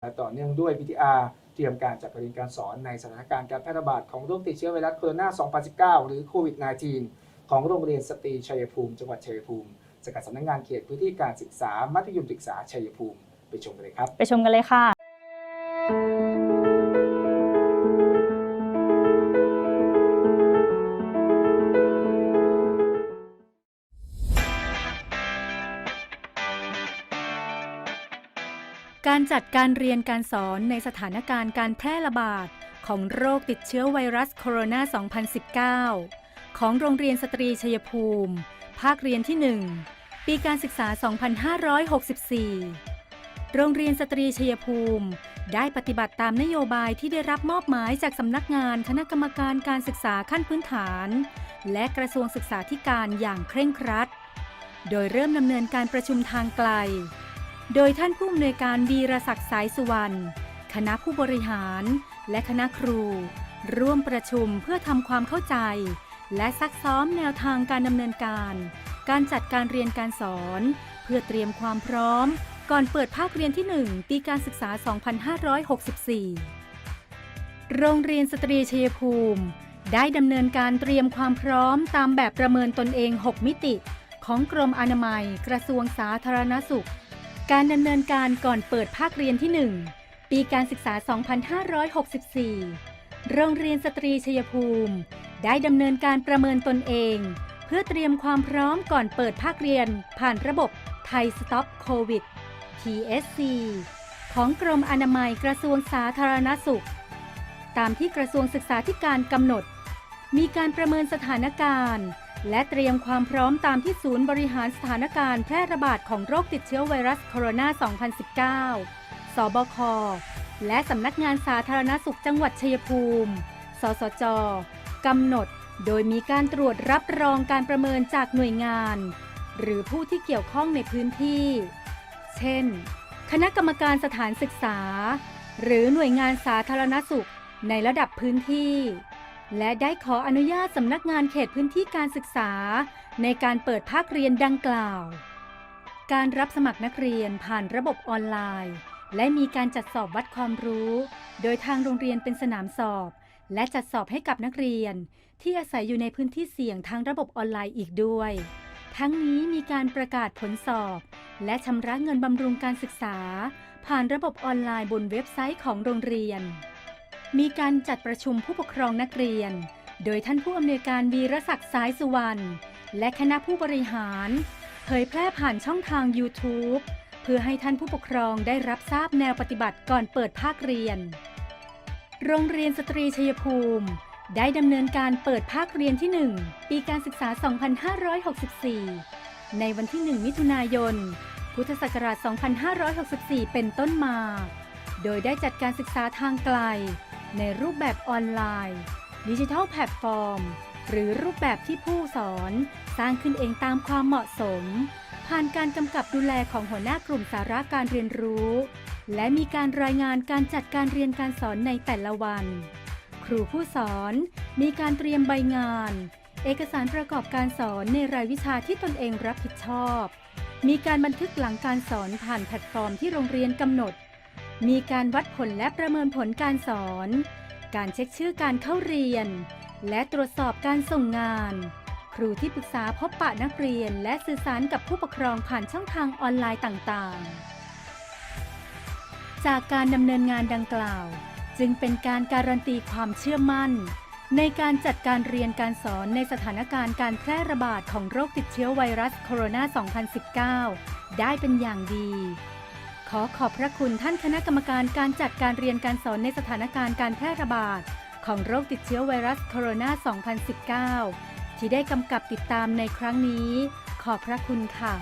และต่อเนื่องด้วย VTR เตรียมการจัดการเรียนการสอนในสถานการณ์การแพร่ระบาดของโรคติดเชื้อไวรัสโคโรนา 2019 หรือโควิด -19 ของโรงเรียนสตรีชัยภูมิ จังหวัดชัยภูมิสกัดสำนักงานเขตพื้นที่การศึกษา มัธยมศึกษาชัยภูมิ ไปชมกันเลยครับ ไปชมกันเลยค่ะ การจัดการเรียนการสอนในสถานการณ์การแพร่ระบาดของโรคติดเชื้อไวรัสโคโรนา 2019 ของโรงเรียนสตรีชัยภูมิ ภาคเรียนที่ 1 ปีการศึกษา 2564 โรงเรียนสตรีชัยภูมิ ได้ปฏิบัติตามนโยบายที่ได้รับมอบหมายจากสำนักงานคณะกรรมการการศึกษาขั้นพื้นฐาน และกระทรวงศึกษาธิการอย่างเคร่งครัด โดยเริ่มดำเนินการประชุมทางไกล โดยท่านผู้อำนวยการวีรศักดิ์สายสุวรรณ คณะผู้บริหารและคณะครู ร่วมประชุมเพื่อทำความเข้าใจ และซักซ้อมแนวทางการดำเนินการ การจัดการเรียนการสอน เพื่อเตรียมความพร้อม ก่อนเปิดภาคเรียนที่ 1 ปีการศึกษา 2564 โรงเรียนสตรีชัยภูมิ ได้ดำเนินการเตรียมความพร้อมตามแบบประเมินตนเอง 6 มิติ ของกรมอนามัย กระทรวงสาธารณสุข การดำเนินการก่อนเปิดภาคเรียนที่ 1 ปีการศึกษา 2564 โรงเรียนสตรีชัยภูมิ ได้ดำเนินการประเมินตนเอง เพื่อเตรียมความพร้อมก่อนเปิดภาคเรียน ผ่านระบบไทยสต็อปโควิด TSC ของกรมอนามัยกระทรวงสาธารณสุข ตามที่กระทรวงศึกษาธิการกำหนด มีการประเมินสถานการณ์ และเตรียมความพร้อมตามที่ศูนย์บริหารสถานการณ์แพร่ระบาดของโรคติดเชื้อไวรัสโคโรนา 2019 สบค และสำนักงานสาธารณสุขจังหวัดชัยภูมิ สสจ กำหนดโดยมีการตรวจรับรองการประเมินจากหน่วยงาน หรือผู้ที่เกี่ยวข้องในพื้นที่ เช่น คณะกรรมการสถานศึกษา หรือหน่วยงานสาธารณสุขในระดับพื้นที่ และได้ขออนุญาตสำนักงานเขตพื้นที่การศึกษา ในการเปิดภาคเรียนดังกล่าว การรับสมัครนักเรียนผ่านระบบออนไลน์ และมีการจัดสอบวัดความรู้ โดยทางโรงเรียนเป็นสนามสอบ และจัดสอบให้กับนักเรียน ที่อาศัยอยู่ในพื้นที่เสี่ยงทางระบบออนไลน์อีกด้วย ทั้งนี้มีการประกาศผลสอบ และชำระเงินบำรุงการศึกษา ผ่านระบบออนไลน์บนเว็บไซต์ของโรงเรียน มีการจัดประชุมผู้ปกครองนักเรียน โดยท่านผู้อำนวยการวีรศักดิ์สายสุวรรณและคณะผู้บริหารเผยแพร่ผ่านช่องทาง YouTube เพื่อให้ท่านผู้ปกครองได้รับทราบแนวปฏิบัติก่อนเปิดภาคเรียน โรงเรียนสตรีชัยภูมิ ได้ดำเนินการเปิดภาคเรียนที่ 1 ปีการศึกษา 2564 ในวันที่ 1 มิถุนายน พุทธศักราช 2564 เป็นต้นมา โดยได้จัดการศึกษาทางไกล ในรูปแบบออนไลน์ดิจิทัลแพลตฟอร์ม หรือรูปแบบที่ผู้สอน สร้างขึ้นเองตามความเหมาะสม ผ่านการกำกับดูแลของหัวหน้ากลุ่มสาระการเรียนรู้ และมีการรายงานการจัดการเรียนการสอนในแต่ละวัน ครูผู้สอนมีการเตรียมใบงาน เอกสารประกอบการสอนในรายวิชาที่ตนเองรับผิดชอบ มีการบันทึกหลังการสอนผ่านแพลตฟอร์มที่โรงเรียนกำหนด มีการวัดผลและประเมินผลการสอน การเช็คชื่อการเข้าเรียน และตรวจสอบการส่งงาน ครูที่ปรึกษาพบปะนักเรียนและสื่อสารกับผู้ปกครองผ่านช่องทางออนไลน์ต่างๆ จากการดำเนินงานดังกล่าว จึงเป็นการการันตีความเชื่อมั่น ในการจัดการเรียนการสอนในสถานการณ์การแพร่ระบาดของโรคติดเชื้อไวรัสโคโรนา 2019 ได้เป็นอย่างดี ขอขอบพระคุณท่านคณะกรรมการการจัดการเรียนการสอนในสถานการณ์การแพร่ระบาด ของโรคติดเชื้อไวรัสโคโรนา 2019 ที่ได้กำกับติดตามในครั้งนี้ ขอบพระคุณค่ะ